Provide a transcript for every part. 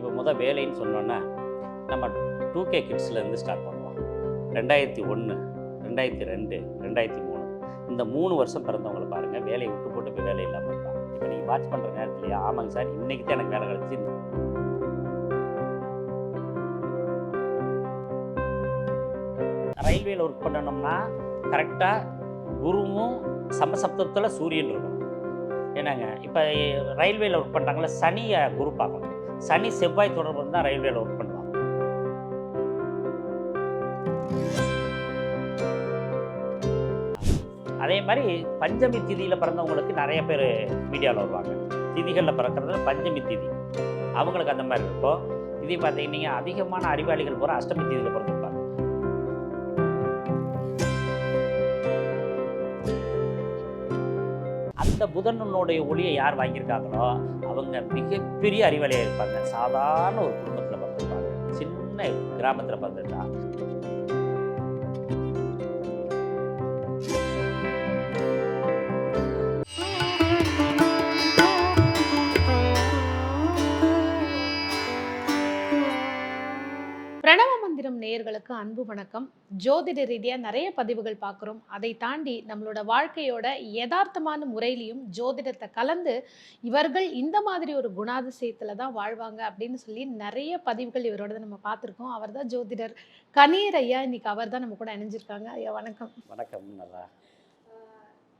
இப்போ முதல் வேலைன்னு சொன்னோன்னா நம்ம டூ கே கிட்ஸ்லேருந்து ஸ்டார்ட் பண்ணுவோம். ரெண்டாயிரத்தி ஒன்று ரெண்டாயிரத்தி ரெண்டு ரெண்டாயிரத்தி மூணு. இந்த மூணு வருஷம் பிறந்தவங்கள பாருங்கள் வேலையை விட்டு போட்டு போய் வேலை இல்லாமல் இருப்பாங்க. இப்போ நீங்கள் வாட்ச் பண்ணுற நேரத்துலையே ஆமாங்க சார் இன்றைக்கி தான் எனக்கு வேலை கிடச்சி. ரயில்வேல ஒர்க் பண்ணணும்னா கரெக்டாக குருவும் சமசப்தத்தில் சூரியன் இருக்கும் என்னங்க இப்போ ரயில்வேல ஒர்க் பண்ணுறாங்களா சனியை குரு பார்க்கணும். சனி செவ்வாய் தொடர்பு தான் ரயில்வேல ஒர்க் பண்ணுவாங்க அதே மாதிரி பஞ்சமி திதியில் பிறந்தவங்களுக்கு நிறைய பேர் மீடியாவில் வருவாங்க. திதிகளில் பிறக்கிறது பஞ்சமி திதி. அவங்களுக்கு அந்த மாதிரி இருக்கும். இதே பார்த்தீங்கன்னா அதிகமான அறிவாளிகள் பூரா அஷ்டமி திதியில் பிறந்தவங்க அந்த புதனுடைய ஒளியை யார் வாங்கியிருக்காங்களோ அவங்க மிகப்பெரிய அறிவாளியாக இருப்பாங்க. சாதாரண ஒரு குடும்பத்தில் பிறந்திருப்பாங்க. சின்ன கிராமத்தில் பிறந்துட்டா நேயர்களுக்கு அன்பு வணக்கம். ஜோதிட ரீதியா நிறைய பதிவுகள் பார்க்குறோம். அதை தாண்டி நம்மளோட வாழ்க்கையோட யதார்த்தமான முறையிலையும் ஜோதிடத்தை கலந்து இவர்கள் இந்த மாதிரி ஒரு குணாதிசயத்துல தான் வாழ்வாங்க அப்படின்னு சொல்லி நிறைய பதிவுகள் இவரோட நம்ம பார்த்துருக்கோம். அவர் தான் ஜோதிடர். கணீர் ஐயா இன்னைக்கு அவர் தான் நம்ம கூட இணைஞ்சிருக்காங்க. ஐயா வணக்கம். வணக்கம் நல்லா.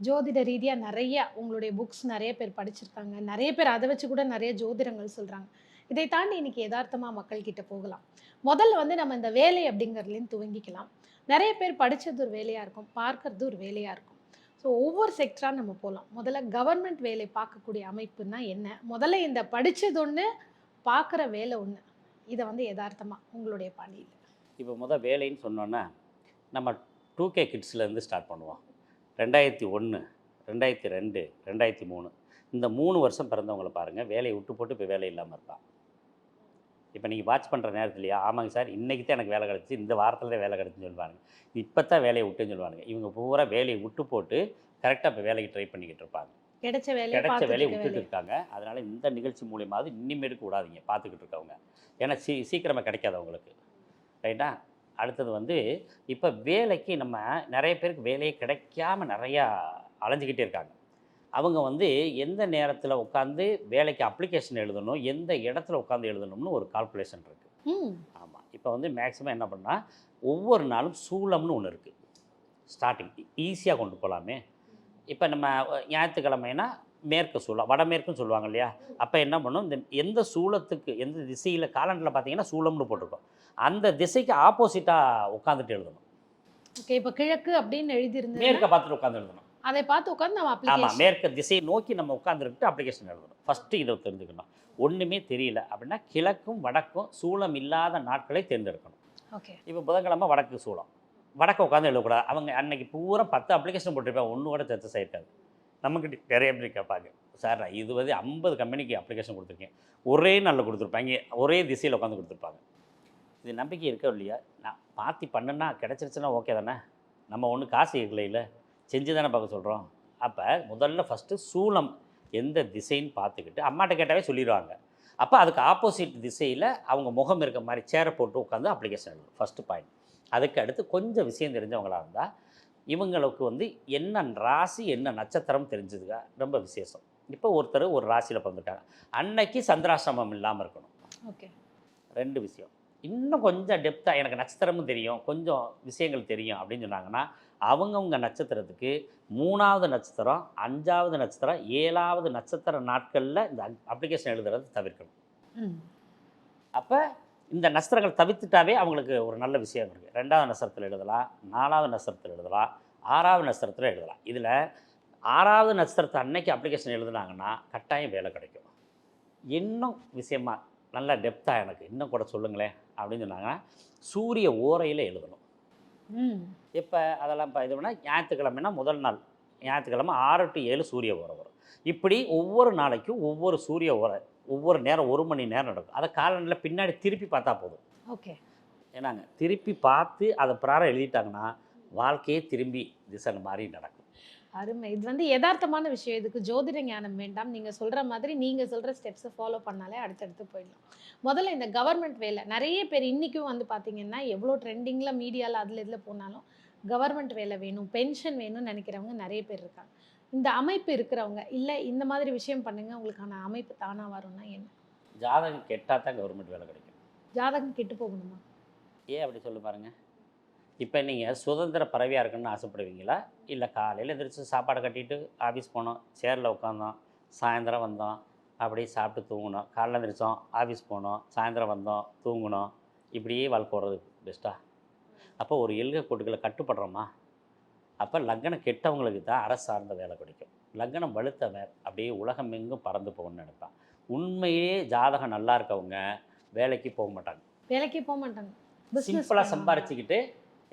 ஜோதிட ரீதியா நிறைய உங்களுடைய புக்ஸ் நிறைய பேர் படிச்சிருக்காங்க. நிறைய பேர் அதை வச்சு கூட நிறைய ஜோதிடங்கள் சொல்றாங்க. இதை தாண்டி இன்னைக்கு யதார்த்தமாக மக்கள்கிட்ட போகலாம். முதல்ல வந்து நம்ம இந்த வேலை அப்படிங்கிறதுலேருந்து துவங்கிக்கலாம். நிறைய பேர் படித்தது ஒரு வேலையாக இருக்கும் பார்க்கறது ஒரு வேலையாக இருக்கும். ஸோ ஒவ்வொரு செக்டராக நம்ம போகலாம் முதல்ல கவர்மெண்ட் வேலை பார்க்கக்கூடிய அமைப்புன்னா என்ன? முதல்ல இந்த படித்தது ஒன்று பார்க்குற வேலை ஒன்று இதை வந்து யதார்த்தமாக உங்களுடைய பாணியில். இப்போ முதல் வேலைன்னு சொன்னோன்னா நம்ம டூ கே கிட்ஸ்லேருந்து ஸ்டார்ட் பண்ணுவோம். ரெண்டாயிரத்தி ஒன்று ரெண்டாயிரத்தி ரெண்டு ரெண்டாயிரத்தி மூணு. இந்த மூணு வருஷம் பிறந்தவங்கள பாருங்கள் வேலையை விட்டு போட்டு இப்போ வேலை இல்லாமல் இருப்பான். இப்போ நீங்கள் வாட்ச் பண்ணுற நேரத்துலையா ஆமாங்க சார் இன்றைக்கி தான் எனக்கு வேலை கிடச்சி இந்த வாரத்தில் தான் வேலை கிடச்சுன்னு சொல்லுவாங்க இப்போ தான் வேலையை விட்டுன்னு சொல்லுவாங்க இவங்க பூரா வேலையை விட்டு போட்டு கரெக்டாக இப்போ வேலைக்கு ட்ரை பண்ணிக்கிட்டு இருப்பாங்க. கிடைச்ச வேலையை கிடைச்ச வேலையை விட்டுட்டு. இருக்காங்க. அதனால் இந்த நிகழ்ச்சி மூலியமாவது இனிமேலுக்கு விடாதீங்க. பார்த்துக்கிட்டு இருக்கவங்க. ஏன்னா சீ சீக்கிரமாக கிடைக்காது அவங்களுக்கு. ரைட்டா? அடுத்தது வந்து இப்போ வேலைக்கு நம்ம நிறைய பேருக்கு வேலையே கிடைக்காம நிறையா அலைஞ்சிக்கிட்டே இருக்காங்க. அவங்க வந்து எந்த நேரத்தில் உட்காந்து வேலைக்கு அப்ளிகேஷன் எழுதணும் எந்த இடத்துல உட்காந்து எழுதணும்னு ஒரு கால்குலேஷன் இருக்குது ஆமாம் இப்போ வந்து மேக்ஸிமம் என்ன பண்ணால் ஒவ்வொரு நாளும் சூளம்னு ஒன்று இருக்குது ஸ்டார்டிங் ஈஸியாக கொண்டு போகலாமே இப்போ நம்ம ஞாயிற்றுக்கிழமைனா மேற்கு சூளம் வடமேற்குன்னு சொல்லுவாங்க இல்லையா? அப்போ என்ன பண்ணும்? இந்த எந்த சூளத்துக்கு எந்த திசையில் காலண்டரில் பார்த்தீங்கன்னா சூளம்னு போட்டிருக்கோம். அந்த திசைக்கு ஆப்போசிட்டாக உட்காந்துட்டு எழுதணும். ஓகே. இப்போ கிழக்கு அப்படின்னு எழுதியிருந்தது மேற்க பார்த்துட்டு உட்காந்து எழுதணும். அதை பார்த்து உட்காந்து நம்ம ஆமாம் மேற்கு திசையை நோக்கி நம்ம உட்காந்துருக்கிட்டு அப்ளிகேஷன் எழுதணும். ஃபஸ்ட்டு இதை தெரிஞ்சுக்கணும். ஒன்றுமே தெரியல அப்படின்னா கிழக்கும் வடக்கும் சூளம் இல்லாத நாட்களை தேர்ந்தெடுக்கணும். ஓகே இப்போ புதன்கிழமை வடக்கு சூளம். வடக்க உட்காந்து எழுதக்கூடாது. அவங்க அன்னைக்கு பூரா பத்து அப்ளிகேஷன் போட்டிருப்பேன். ஒன்று கூட சக்ஸஸ் ஆயிருக்காது நமக்கு நிறைய பேர் கேட்பாங்க. சார் நான் வந்து ஐம்பது கம்பெனிக்கு அப்ளிகேஷன் கொடுத்துருக்கேன். ஒரே நாளில் கொடுத்துருப்பாங்க. ஒரே திசையில் உட்காந்து கொடுத்துருப்பாங்க. இது நம்பிக்கை இருக்கோ இல்லையா? நான் பார்த்து பண்ணுன்னா கிடச்சிருச்சுன்னா ஓகே தானே? நம்ம ஒன்றும் காசு இல்லை செஞ்சு தானே பார்க்க சொல்கிறோம் அப்போ முதல்ல ஃபஸ்ட்டு சூளம் எந்த திசைன்னு பார்த்துக்கிட்டு அம்மாட்ட கேட்டாவே சொல்லிடுவாங்க. அப்போ அதுக்கு ஆப்போசிட் திசையில் அவங்க முகம் இருக்க மாதிரி சேரை போட்டு உட்காந்து அப்ளிகேஷன் எழுதணும் ஃபஸ்ட்டு பாயிண்ட் அதுக்கு அடுத்து கொஞ்சம் விஷயம் தெரிஞ்சவங்களா இருந்தால் இவங்களுக்கு வந்து என்ன ராசி என்ன நட்சத்திரம் தெரிஞ்சதுக்கா ரொம்ப விசேஷம். இப்போ ஒருத்தர் ஒரு ராசியில் பிறந்துட்டாங்க அன்னைக்கு சந்திராசிரமம் இல்லாமல் இருக்கணும். ஓகே. ரெண்டு விஷயம். இன்னும் கொஞ்சம் டெப்த்தாக எனக்கு நட்சத்திரமும் தெரியும் கொஞ்சம் விஷயங்கள் தெரியும் அப்படின்னு சொன்னாங்கன்னா அவங்கவுங்க நட்சத்திரத்துக்கு மூணாவது நட்சத்திரம் அஞ்சாவது நட்சத்திரம் ஏழாவது நட்சத்திர நாட்களில் இந்த அப்ளிகேஷன் எழுதுறது தவிர்க்கணும். அப்போ இந்த நட்சத்திரங்கள் தவிர்த்துட்டாவே அவங்களுக்கு ஒரு நல்ல விஷயம் இருக்குது ரெண்டாவது நட்சத்திரத்தில் எழுதலாம் நாலாவது நட்சத்திரத்தில் எழுதலாம் ஆறாவது நட்சத்திரத்தில் எழுதலாம். இதில் ஆறாவது நட்சத்திரத்தை அன்னைக்கு அப்ளிகேஷன் எழுதுனாங்கன்னா கட்டாயம் வேலை கிடைக்கும். இன்னும் விஷயமா நல்லா டெப்த்தாக எனக்கு இன்னும் கூட சொல்லுங்களேன் அப்படின்னு சொன்னாங்கன்னா சூரிய ஓரையில் எழுதணும். இப்போ அதெல்லாம் இப்போ இது பண்ணால் ஞாயிற்றுக்கிழமைனா முதல் நாள். ஞாயிற்றுக்கிழமை ஆறு டு ஏழு சூரிய ஓரை வரும். இப்படி ஒவ்வொரு நாளைக்கும் ஒவ்வொரு சூரிய ஓரை ஒவ்வொரு நேரம் ஒரு மணி நேரம் நடக்கும். அதை காலண்டில் பின்னாடி திருப்பி பார்த்தா போதும். ஓகே. ஏன்னாங்க திருப்பி பார்த்து அதை பிராரம் எழுதிட்டாங்கன்னா வாழ்க்கையே திரும்பி திசை மாதிரி நடக்கும். அருமை. இது வந்து யதார்த்தமான விஷயம். இதுக்கு ஜோதிட ஞானம் வேண்டாம். நீங்க சொல்ற மாதிரி நீங்க சொல்ற ஸ்டெப்ஸை ஃபாலோ பண்ணாலே அடுத்தடுத்து போயிடலாம். முதல்ல இந்த கவர்மெண்ட் வேலை நிறைய பேர் இன்னைக்கும் வந்து பாத்தீங்கன்னா எவ்வளோ ட்ரெண்டிங்ல மீடியால அதுல இதுல போனாலும் கவர்மெண்ட் வேலை வேணும் பென்ஷன் வேணும்னு நினைக்கிறவங்க நிறைய பேர் இருக்காங்க. இந்த அமைப்பு இருக்கிறவங்க இல்ல இந்த மாதிரி விஷயம் பண்ணுங்க உங்களுக்கான அமைப்பு தானா வரும்னா என்ன? ஜாதகம் கெட்டால் தான் கவர்மெண்ட் வேலை கிடைக்கும். ஜாதகம் கெட்டு போகணுமா? ஏன் அப்படி சொல்லு பாருங்க. இப்போ நீங்கள் சுதந்திர பறவையாக இருக்கணும்னு ஆசைப்படுவீங்களா? இல்லை காலையில் எந்திரிச்சு சாப்பாடு கட்டிட்டு ஆஃபீஸ் போனோம். சேரில் உட்காந்தோம் சாயந்தரம் வந்தோம். அப்படியே சாப்பிட்டு தூங்கினோம். காலைல எந்திரிச்சோம். ஆஃபீஸ் போனோம். சாயந்தரம் வந்தோம். தூங்கினோம். இப்படியே வாழ்க்கை போகிறது பெஸ்ட்டா அப்போ ஒரு எல்கை கோட்டுகளை கட்டுப்படுறோமா? அப்போ லக்னம் கெட்டவங்களுக்கு தான் அரசு சார்ந்த வேலை கிடைக்கும். லக்னம் வலுத்தவன் அப்படியே உலகம் எங்கும் பறந்து போகணும்னு நினைப்பான். உண்மையே ஜாதகம் நல்லா இருக்கவங்க வேலைக்கு போக மாட்டாங்க. வேலைக்கே போக மாட்டாங்க. சிம்பிளாக. சம்பாரிச்சுக்கிட்டு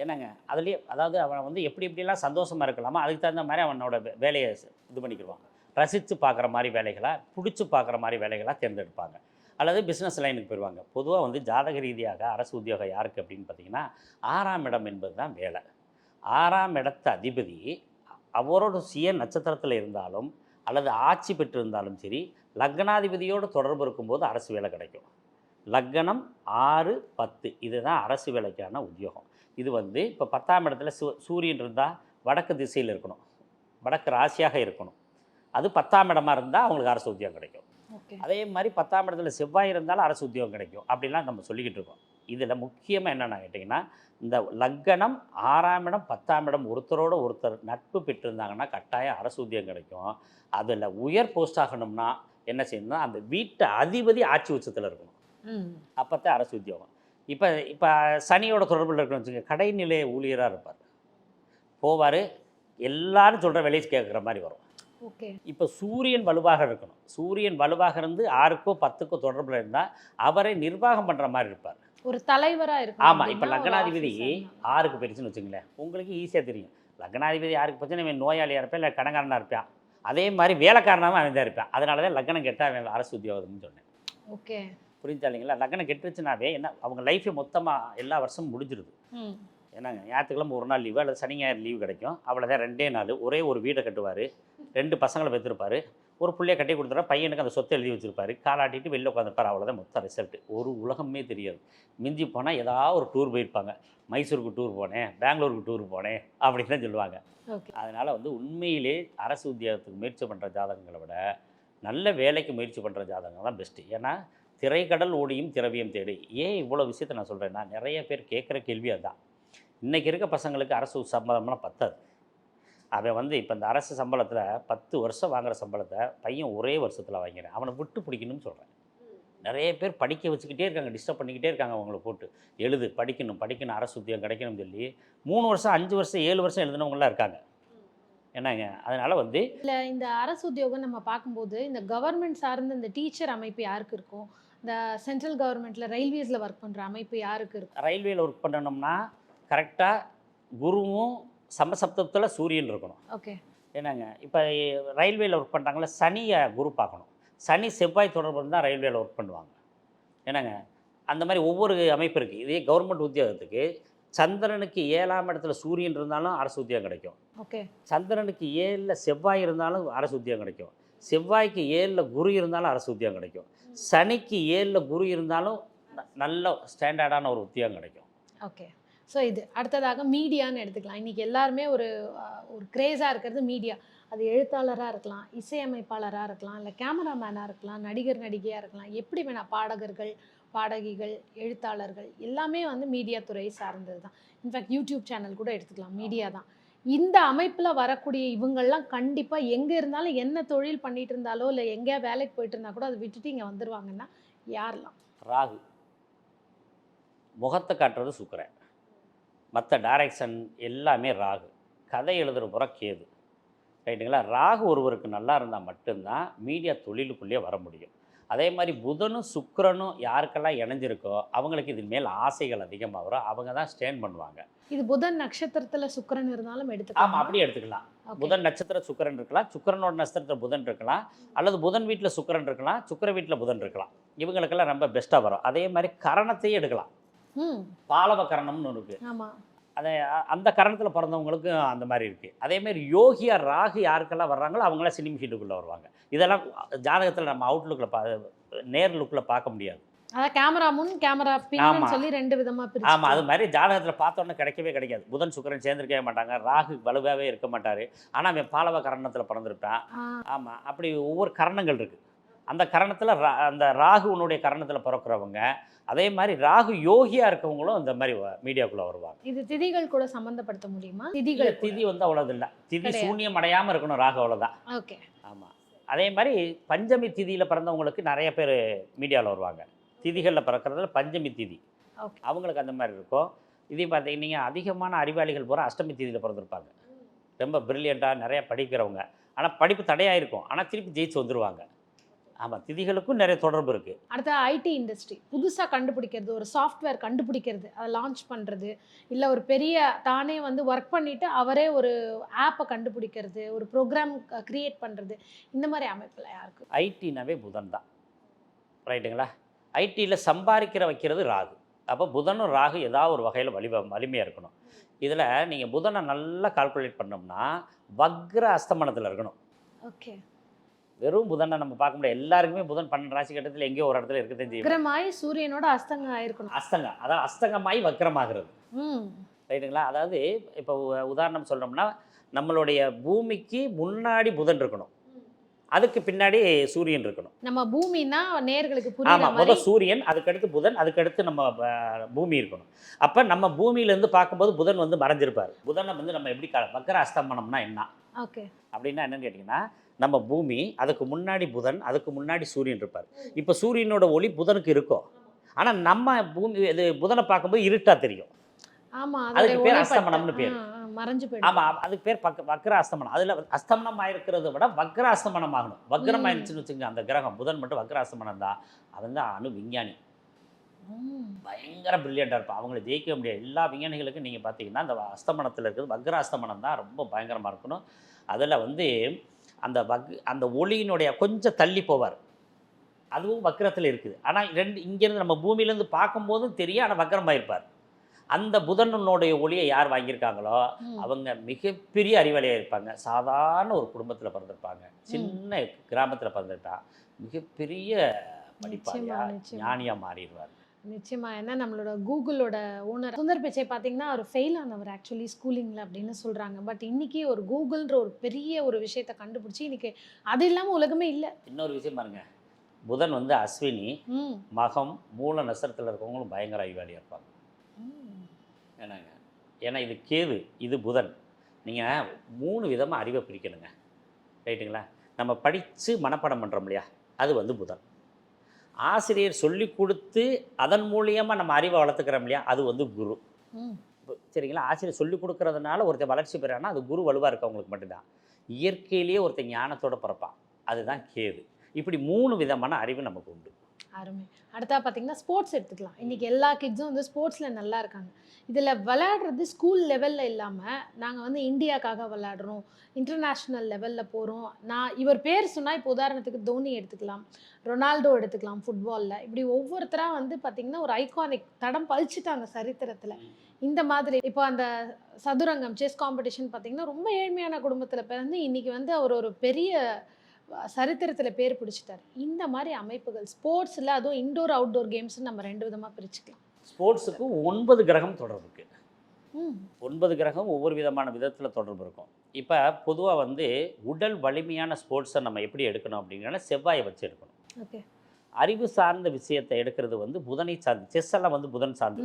என்னங்க? அதுலேயே அதாவது அவன் வந்து எப்படி எப்படிலாம் சந்தோஷமாக இருக்கலாமோ அதுக்கு தகுந்த மாதிரி அவனோட வேலையை இது பண்ணிக்கிடுவான் ரசித்து பார்க்குற மாதிரி வேலைகளாக பிடிச்சி பார்க்குற மாதிரி வேலைகளாக தேர்ந்தெடுப்பாங்க. அல்லது பிஸ்னஸ் லைனுக்கு போயிடுவாங்க பொதுவாக வந்து ஜாதக ரீதியாக அரசு உத்தியோகம் யாருக்கு அப்படின்னு பார்த்தீங்கன்னா ஆறாம் இடம் என்பது தான் வேலை. ஆறாம் இடத்து அதிபதி அவரோட சுய நட்சத்திரத்தில் இருந்தாலும் அல்லது ஆட்சி பெற்றிருந்தாலும் சரி லக்னாதிபதியோடு தொடர்பு இருக்கும்போது அரசு வேலை கிடைக்கும். லக்னம் ஆறு பத்து இதுதான் அரசு வேலைக்கான உத்தியோகம். இது வந்து இப்போ பத்தாம் இடத்துல சூ சூரியன் இருந்தால் வடக்கு திசையில் இருக்கணும். வடக்கு ராசியாக இருக்கணும். அது பத்தாம் இடமா இருந்தால் அவங்களுக்கு அரசு உத்தியோகம் கிடைக்கும். அதே மாதிரி பத்தாம் இடத்துல செவ்வாய் இருந்தாலும் அரசு உத்தியோகம் கிடைக்கும். அப்படிலாம் நம்ம சொல்லிக்கிட்டு இருக்கோம். இதில் முக்கியமாக என்னென்ன கேட்டிங்கன்னா இந்த லக்கணம் ஆறாம் இடம் பத்தாம் இடம் ஒருத்தரோட ஒருத்தர் நட்பு பெற்றிருந்தாங்கன்னா கட்டாயம் அரசு உத்தியோகம் கிடைக்கும். அதில் உயர் போஸ்ட் ஆகணும்னா என்ன செய்யணும்னா அந்த வீட்டு அதிபதி ஆட்சி உச்சத்தில் இருக்கணும். அப்போ தான் அரசு உத்தியோகம். இப்போ இப்போ சனியோட தொடர்பில் இருக்கணும்னு வச்சுக்கோங்க கடைநிலை ஊழியராக இருப்பார். போவார் எல்லாரும் சொல்கிற வேலையை கேட்குற மாதிரி வரும். ஓகே. இப்போ சூரியன் வலுவாக இருக்கணும். சூரியன் வலுவாக இருந்து ஆறுக்கோ பத்துக்கோ தொடர்பில் இருந்தால் அவரை நிர்வாகம் பண்ணுற மாதிரி இருப்பார். ஒரு தலைவரா இருக்கும் ஆமாம் இப்போ லக்னாதிபதி ஆறுக்கு போயிடுச்சுன்னு வச்சுங்களேன் உங்களுக்கு ஈஸியாக தெரியும். லக்னாதிபதி ஆறுக்கு போச்சுன்னா இவன் நோயாளியாக இருப்பேன் இல்லை கடங்காரனாக இருப்பான். அதே மாதிரி வேலைக்காரனாகவும் அவன் தான் இருப்பான். அதனால தான் லக்னம் கெட்டால் அவன் அரசு உத்தியோகம்னு சொன்னேன். ஓகே. புரிஞ்சா இல்லைங்களா? லக்னம் கெட்டுருச்சுனாவே என்ன அவங்க லைஃபே மொத்தமாக எல்லா வருஷமும் முடிஞ்சிருது. ம். ஏன்னாங்க ஞாயிற்றுக்கிழமை ஒரு நாள் லீவு அல்லது சனி ஞாயிறு லீவு கிடைக்கும். அவ்வளோதான் ரெண்டே நாள். ஒரே ஒரு வீடை கட்டுவார். ரெண்டு பசங்களை பெற்றிருப்பார். ஒரு புள்ளைய கட்டி கொடுத்துட்டா பையனுக்கு அந்த சொத்தை எழுதி வச்சிருப்பாரு. காலாட்டிட்டு வெளில உட்காந்துருப்பார் அவ்வளோதான் மொத்த ரிசல்ட் ஒரு உலகமே தெரியாது. மிஞ்சி போனால் ஏதாவது ஒரு டூர் போயிருப்பாங்க. மைசூருக்கு டூர் போனேன் பெங்களூருக்கு டூர் போனேன் அப்படின்னு தான் சொல்லுவாங்க அதனால் வந்து உண்மையிலே அரசு உத்தியோகத்துக்கு முயற்சி பண்ணுற ஜாதகங்களை விட நல்ல வேலைக்கு முயற்சி பண்ணுற ஜாதகம் தான் பெஸ்ட்டு ஏன்னா திரைக்கடல் ஓடியும் திரவியம் தேடி. ஏன் இவ்வளோ விஷயத்தை நான் சொல்கிறேன்னா நிறைய பேர் கேட்குற கேள்வி அதுதான். இன்றைக்கி இருக்க பசங்களுக்கு அரசு சம்பளம்லாம் பத்தாது. அவன் வந்து இப்போ இந்த அரசு சம்பளத்தில் பத்து வருஷம் வாங்குகிற சம்பளத்தை பையன் ஒரே வருஷத்தில் வாங்கிறேன் அவனை விட்டு பிடிக்கணும்னு சொல்கிறேன் நிறைய பேர் படிக்க வச்சுக்கிட்டே இருக்காங்க டிஸ்டர்ப் பண்ணிக்கிட்டே இருக்காங்க அவங்கள போட்டு. எழுது படிக்கணும் படிக்கணும் அரசு உத்தியோகம் கிடைக்கணும்னு சொல்லி மூணு வருஷம் அஞ்சு வருஷம் ஏழு வருஷம் எழுதினவங்களாம் இருக்காங்க. என்னங்க? அதனால் வந்து இல்லை இந்த அரசு உத்தியோகம் நம்ம பார்க்கும்போது இந்த கவர்மெண்ட் சார்ந்த இந்த டீச்சர் அமைப்பு யாருக்கு இருக்கும்? இந்த சென்ட்ரல் கவர்மெண்ட்ல ரயில்வேஸ்ல ஒர்க் பண்ற அமைப்பு யாருக்கு இருக்கும்? ரயில்வேல ஒர்க் பண்ணணும்னா கரெக்டாக குருவும் சமசப்தத்தில் சூரியன் இருக்கணும். ஓகே என்னங்க? இப்போ ரயில்வேல ஒர்க் பண்ணுறாங்களா சனியை குரு பார்க்கணும். சனி செவ்வாய் தொடர்பு இருந்தால் ரயில்வேல ஒர்க் பண்ணுவாங்க. என்னங்க? அந்த மாதிரி ஒவ்வொரு அமைப்பு இருக்குது இதே கவர்மெண்ட் உத்தியோகத்துக்கு சந்திரனுக்கு ஏழாம் இடத்துல சூரியன் இருந்தாலும் அரசு உத்தியோகம் கிடைக்கும். ஓகே சந்திரனுக்கு ஏழில் செவ்வாய் இருந்தாலும் அரசு உத்தியோகம் கிடைக்கும். செவ்வாய்க்கு ஏழில் குரு இருந்தாலும் அரசு உத்தியோகம் கிடைக்கும். சனிக்கு ஏழில் குரு இருந்தாலும் நல்ல ஸ்டாண்டர்டான ஒரு உத்தியோகம் கிடைக்கும். ஓகே ஸோ இது அடுத்ததாக மீடியான்னு எடுத்துக்கலாம். இன்னைக்கு எல்லாருமே ஒரு ஒரு கிரேஸாக இருக்கிறது மீடியா. அது எழுத்தாளராக இருக்கலாம் இசையமைப்பாளராக இருக்கலாம் இல்லை கேமராமேனாக இருக்கலாம் நடிகர் நடிகையாக இருக்கலாம். எப்படி வேணா பாடகர்கள் பாடகிகள் எழுத்தாளர்கள் எல்லாமே வந்து மீடியா துறை சார்ந்தது தான் இன்ஃபேக்ட் யூடியூப் சேனல் கூட எடுத்துக்கலாம். மீடியா தான். இந்த அமைப்பில் வரக்கூடிய இவங்கெல்லாம் கண்டிப்பாக எங்கே இருந்தாலும் என்ன தொழில் பண்ணிட்டு இருந்தாலோ இல்லை எங்கேயா வேலைக்கு போயிட்டு இருந்தால் கூட அதை விட்டுட்டு இங்கே வந்துருவாங்கன்னா யாரெல்லாம் ராகு. முகத்தை காட்டுறது சுக்கரன். மற்ற டைரக்ஷன் எல்லாமே ராகு. கதை எழுதுகிற புற கேது. ரைட்டுங்களா? ராகு ஒருவருக்கு நல்லா இருந்தால் மட்டும்தான் மீடியா தொழிலுக்குள்ளேயே வர முடியும். அதே மாதிரி புதனும் சுக்கிரனும் யாருக்கெல்லாம் இணைஞ்சிருக்கோ அவங்களுக்கு இது மேல் ஆசைகள் அதிகமாக வரும். அவங்க தான் ஸ்டேண்ட் பண்ணுவாங்க. இது புதன் நட்சத்திரத்தில் சுக்கிரன் இருந்தாலும் ஆமாம் எடுத்துக்கலாம் அப்படியே எடுத்துக்கலாம். புதன் நட்சத்திர சுக்கிரன் இருக்கலாம். சுக்கிரனோட நட்சத்திரத்தில் புதன் இருக்கலாம். அல்லது புதன் வீட்டில் சுக்கிரன் இருக்கலாம். சுக்கிர வீட்டில் புதன் இருக்கலாம். இவங்களுக்கெல்லாம் ரொம்ப பெஸ்ட்டாக வரும். அதே மாதிரி கரணத்தையும் எடுக்கலாம். பாலவ கரணம்னு இருக்குது ஆமாம் அதை அந்த கரணத்தில் பிறந்தவங்களுக்கும் அந்த மாதிரி இருக்குது அதேமாரி யோகியா ராகு யாருக்கெல்லாம் வர்றாங்களோ அவங்களாம் சினிமி ஃபீல்டுக்குள்ளே வருவாங்க. இதெல்லாம் ஜாதகத்தில் நம்ம அவுட்லுக்கில் பா நேர் லுக்கில் பார்க்க முடியாது. அதான் கேமரா முன் கேமரா பின்னு. சொல்லி ரெண்டு விதமா ஆமாம் அது மாதிரி ஜாதகத்தில் பார்த்தோன்னே கிடைக்கவே கிடைக்காது. புதன் சுக்கிரன் சேர்ந்திருக்கவே மாட்டாங்க. ராகு வலுவாகவே இருக்க மாட்டார். ஆனால் அவன் பாலவ கரணத்தில் பிறந்திருப்பான். ஆமாம் அப்படி ஒவ்வொரு கரணங்கள் இருக்குது அந்த கரணத்தில் அந்த ராகுனுடைய கரணத்தில் பிறக்கிறவங்க அதே மாதிரி ராகு யோகியாக இருக்கவங்களும் இந்த மாதிரி மீடியாக்குள்ளே வருவாங்க. இது திதிகள் கூட சம்பந்தப்படுத்த முடியுமா? திதிகள் திதி வந்து அவ்வளோது இல்லை திதி. சூன்யம் அடையாமல் இருக்கணும் ராகு அவ்வளோதான் ஓகே. ஆமாம் அதே மாதிரி பஞ்சமி திதியில் பிறந்தவங்களுக்கு நிறைய பேர் மீடியாவில் வருவாங்க. திதிகளில் பிறக்கிறதுல பஞ்சமி திதி. அவங்களுக்கு அந்த மாதிரி இருக்கும். இதே பார்த்தீங்கன்னா அதிகமான அறிவாளிகள் பூரா அஷ்டமி திதியில் பிறந்திருப்பாங்க. ரொம்ப பிரில்லியண்ட்டாக நிறைய படிக்கிறவங்க. ஆனால் படிப்பு தடையாக இருக்கும் ஆனால் திருப்பி ஜெயிச்சு வந்துருவாங்க. ஆமாம் திதிகளுக்கும் நிறைய தொடர்பு இருக்குது அடுத்த ஐடி இண்டஸ்ட்ரி புதுசா கண்டுபிடிக்கிறது ஒரு சாஃப்ட்வேர் கண்டுபிடிக்கிறது அதை லான்ச் பண்றது இல்ல ஒரு பெரிய தானே வந்து ஒர்க் பண்ணிட்டு அவரே ஒரு ஆப்பை கண்டுபிடிக்கிறது ஒரு ப்ரோக்ராம் கிரியேட் பண்றது இந்த மாதிரி அமைப்புல யாருக்கு? ஐடினாவே புதன் தான். ரைட்டுங்களா ஐடியில் சம்பாதிக்கிற வைக்கிறது ராகு. அப்போ புதனும் ராகு ஏதாவது ஒரு வகையில் வலி வலிமையாக இருக்கணும். இதில் நீங்கள் புதனை நல்லா கால்குலேட் பண்ணோம்னா வக்ர அஸ்தமனத்தில் இருக்கணும். ஓகே வெறும் புதனை நம்ம பார்க்க முடியாது எல்லாருக்குமே புதன் பன்னெண்டு ராசி கட்டத்தில் எங்கேயோ ஒரு இடத்துல இருக்கத்தான் செய்யும். விக்ரமாய் சூரியனோட அஸ்தங்கம் ஆயிருக்கணும். அஸ்தங்கம் அதாவது அஸ்தங்கமாய் வக்ரமாகிறது. ம். ரைட்டுங்களா அதாவது இப்போ உதாரணம் சொல்கிறோம்னா நம்மளுடைய பூமிக்கு முன்னாடி புதன் இருக்கணும். அதுக்கு பின்னாடி சூரியன் இருக்கணும். நம்ம பூமின்னா நேர்களுக்கு ஆமாம் முதல் சூரியன் அதுக்கடுத்து புதன் அதுக்கடுத்து நம்ம பூமி இருக்கணும். அப்போ நம்ம பூமியிலேருந்து பார்க்கும்போது புதன் வந்து மறைஞ்சிருப்பார். புதனை வந்து நம்ம எப்படி கா வக்கர அஸ்தமனம்னா என்ன? ஓகே. அப்படின்னா என்னன்னு கேட்டிங்கன்னா நம்ம பூமி அதுக்கு முன்னாடி புதன் அதுக்கு முன்னாடி சூரியன் இருப்பார். இப்போ சூரியனோட ஒளி புதனுக்கு இருக்கும். ஆனால் நம்ம பூமி இது புதனை பார்க்கும்போது இருட்டாக தெரியும். ஆமா அதுக்கு பேர் அஸ்தமனம்னு பேர். மறைஞ்சு போயிடும். ஆமாம் அதுக்கு பேர் பக்க வக்ர அஸ்தமனம். அதில் அஸ்தமனம் ஆயிருக்கிறத விட வக்ர அஸ்தமனம் ஆகணும். வக்ரம். ஆயிடுச்சுன்னு வச்சுங்க அந்த கிரகம். புதன் மட்டும் வக்ர அஸ்தமனம் தான். அவன் தான் அணு விஞ்ஞானி. பயங்கர பிரில்லியண்ட்டாக இருப்பான். அவங்கள ஜெயிக்க முடியாது. எல்லா விஞ்ஞானிகளுக்கும் நீங்கள் பார்த்தீங்கன்னா அந்த அஸ்தமனத்தில் இருக்கிறது வக்ர அஸ்தமனம் தான் ரொம்ப பயங்கரமாக இருக்கணும். அதில் வந்து அந்த வக் அந்த ஒளியினுடைய கொஞ்சம் தள்ளி போவார். அதுவும் வக்ரத்தில் இருக்குது. ஆனால் ரெண்டு இங்கேருந்து நம்ம பூமியிலேருந்து பார்க்கும்போதும் தெரியும் ஆனால் வக்ரமாக இருப்பார் அந்த புதனுடைய ஒளியை யார் வாங்கியிருக்காங்களோ. அவங்க மிகப்பெரிய அறிவாளியாக இருப்பாங்க. சாதாரண ஒரு குடும்பத்தில் பிறந்திருப்பாங்க. சின்ன கிராமத்தில் பிறந்துட்டா மிகப்பெரிய படிப்பாளியா நிச்சயமா. ஞானியாக மாறிடுவார். நிச்சயமா. ஏன்னா நம்மளோட கூகுளோட ஓனர் சுந்தர் பிச்சை பார்த்தீங்கன்னா அவர் ஃபெயில் ஆனவர் ஆக்சுவலி ஸ்கூலிங்கில் அப்படின்னு சொல்கிறாங்க பட் இன்னைக்கு ஒரு கூகுள்ன்ற ஒரு பெரிய ஒரு விஷயத்தை கண்டுபிடிச்சி இன்னைக்கு அது இல்லாமல் உலகமே இல்லை. இன்னொரு விஷயம் பாருங்க. புதன் வந்து அஸ்வினி மகம் மூல நட்சத்திரத்தில் இருக்கவங்களும் பயங்கர அறிவாளியாக இருப்பாங்க. ம். ஏன்னாங்க ஏன்னா இது கேது இது புதன். நீங்கள் மூணு விதமாக அறிவை பிரிக்கணுங்க ரைட்டுங்களா? நம்ம படித்து மனப்பாடம் பண்ணுறோம் இல்லையா? அது வந்து புதன். ஆசிரியர் சொல்லி கொடுத்து அதன் மூலியமாக நம்ம அறிவை வளர்த்துக்கிறோம் இல்லையா? அது வந்து குரு. சரிங்களா? ஆசிரியர் சொல்லி கொடுக்கறதுனால ஒருத்தன் வளர்ச்சி பெறான்னா அது குரு வலுவாக இருக்கவங்களுக்கு மட்டும்தான். இயற்கையிலேயே ஒருத்தன் ஞானத்தோட பிறப்பான். அதுதான் கேது. இப்படி மூணு விதமான அறிவு நமக்கு உண்டு. அருமை. அடுத்தா பார்த்தீங்கன்னா ஸ்போர்ட்ஸ் எடுத்துக்கலாம். இன்றைக்கி எல்லா கிட்ஸும் வந்து ஸ்போர்ட்ஸில் நல்லா இருக்காங்க. இதில் விளையாடுறது ஸ்கூல் லெவலில் இல்லாமல் நாங்கள் வந்து இந்தியாக்காக விளையாடுறோம். இன்டர்நேஷ்னல் லெவலில் போகிறோம் நான் இவர் பேர் சொன்னால் இப்போ உதாரணத்துக்கு தோனி எடுத்துக்கலாம். ரொனால்டோ எடுத்துக்கலாம் ஃபுட்பாலில் இப்படி ஒவ்வொருத்தராக வந்து பார்த்திங்கன்னா ஒரு ஐகானிக் தடம் பதிச்சுட்டாங்க சரித்திரத்தில். இந்த மாதிரி இப்போ அந்த சதுரங்கம் செஸ் காம்படிஷன் பார்த்திங்கன்னா ரொம்ப ஏழ்மையான குடும்பத்தில் பிறந்து இன்றைக்கி வந்து அவர் ஒரு பெரிய சரித்திரத்தில் பேர் பிடிச்சிட்டார். இந்த மாதிரி அமைப்புகள் ஸ்போர்ட்ஸில் அதுவும் இன்டோர் அவுட்டோர் கேம்ஸ்னு நம்ம ரெண்டு விதமாக பிரிச்சுக்கலாம். ஸ்போர்ட்ஸுக்கு ஒன்பது கிரகம் தொடர்பு இருக்கு. ம். ஒன்பது கிரகம் ஒவ்வொரு விதமான விதத்தில் தொடர்பு இருக்கும். இப்போ பொதுவாக வந்து உடல் வலிமையான ஸ்போர்ட்ஸை நம்ம எப்படி எடுக்கணும் அப்படிங்கிற செவ்வாயை வச்சு எடுக்கணும். ஓகே. அறிவு சார்ந்த விஷயத்தை எடுக்கிறது வந்து புதனை சார்ந்து செஸ் எல்லாம் வந்து புதன் சார்ந்து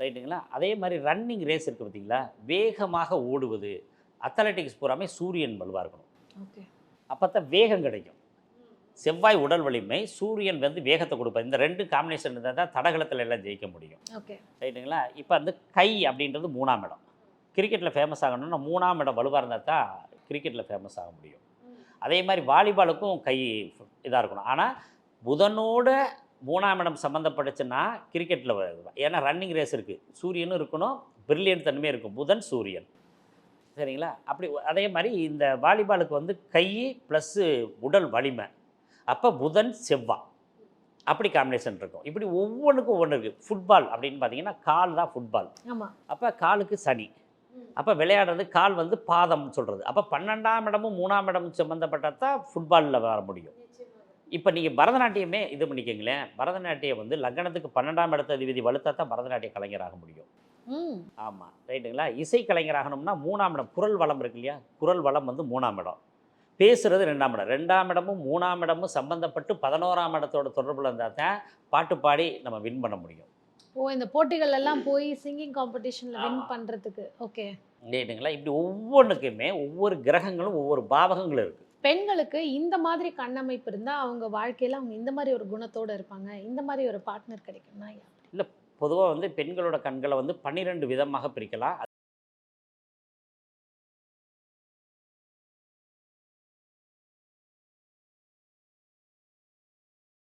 ரைட்டுங்களா? அதே மாதிரி ரன்னிங் ரேஸ் இருக்குது பார்த்தீங்களா வேகமாக ஓடுவது அத்லட்டிக்ஸ் பூராமே சூரியன் வலுவாக இருக்கணும். ஓகே. அப்போ தான் வேகம் கிடைக்கும். செவ்வாய் உடல் வலிமை சூரியன் வந்து வேகத்தை கொடுப்பார். இந்த ரெண்டு காம்பினேஷன் இருந்தால் தான் தடகளத்தில் எல்லாம் ஜெயிக்க முடியும். ஓகே. ரைட்டுங்களா இப்போ வந்து கை அப்படின்றது மூணாம் இடம். கிரிக்கெட்டில் ஃபேமஸ் ஆகணும்னா மூணாம் இடம் வலுவாக இருந்தால் தான் கிரிக்கெட்டில் ஃபேமஸ் ஆக முடியும். அதே மாதிரி வாலிபாலுக்கும் கை இதாக இருக்கணும். ஆனால் புதனோட மூணாம் இடம் சம்மந்தப்பட்டுச்சுன்னா கிரிக்கெட்டில் ஏன்னா ரன்னிங் ரேஸ் இருக்குது சூரியனும் இருக்கணும் பிரில்லியன் தன்மையும் இருக்கும். புதன் சூரியன். சரிங்களா? அப்படி அதே மாதிரி இந்த வாலிபாலுக்கு வந்து கை ப்ளஸ்ஸு உடல் வலிமை. அப்போ புதன் செவ்வாய் அப்படி காம்பினேஷன் இருக்கும். இப்படி ஒவ்வொன்றுக்கும் ஒவ்வொன்று இருக்குது ஃபுட்பால் அப்படின்னு பார்த்தீங்கன்னா கால் தான் ஃபுட்பால் ஆமா. அப்போ காலுக்கு சனி. அப்போ விளையாடுறது கால் வந்து பாதம் சொல்கிறது அப்போ பன்னெண்டாம் இடமும் மூணாம் இடமும் சம்மந்தப்பட்டது தான் ஃபுட்பாலில் வர முடியும். இப்போ நீங்கள் பரதநாட்டியமே இது பண்ணிக்கங்களேன். பரதநாட்டியம் வந்து லக்னத்துக்கு பன்னெண்டாம் இடத்த அதிபதி வலுத்தா தான் பரதநாட்டிய கலைஞராக முடியும். ஆமாம் ரைட்டுங்களா? இசை கலைஞராகணும்னா மூணாம் இடம் குரல் வளம் இருக்கு இல்லையா? குரல் வளம் வந்து மூணாம் இடம். பேசுறது ரெண்டாம் இடம். ரெண்டாம் இடமும் மூணாம் இடமும் சம்பந்தப்பட்டு பதினோராம் இடத்தோட தொடர்பில் இருந்தால் தான் பாட்டு பாடி நம்ம வின் பண்ண முடியும். ஓ இந்த போட்டிகள் எல்லாம் போய் சிங்கிங் காம்படிஷன்ல வின் ஆமா. பண்றதுக்கு. ஓகே. ரைட்டுங்களா? இப்படி ஒவ்வொன்றுக்குமே ஒவ்வொரு கிரகங்களும் ஒவ்வொரு பாவகங்களும் இருக்குது பெண்களுக்கு இந்த மாதிரி கண்ணமைப்பு இருந்தா அவங்க வாழ்க்கையில அவங்க இந்த மாதிரி ஒரு குணத்தோட இருப்பாங்க. இந்த மாதிரி ஒரு பார்ட்னர் கிடைக்கும்னா பொதுவாக வந்து பெண்களோட கண்களை வந்து பன்னிரெண்டு விதமாக பிரிக்கலாம்.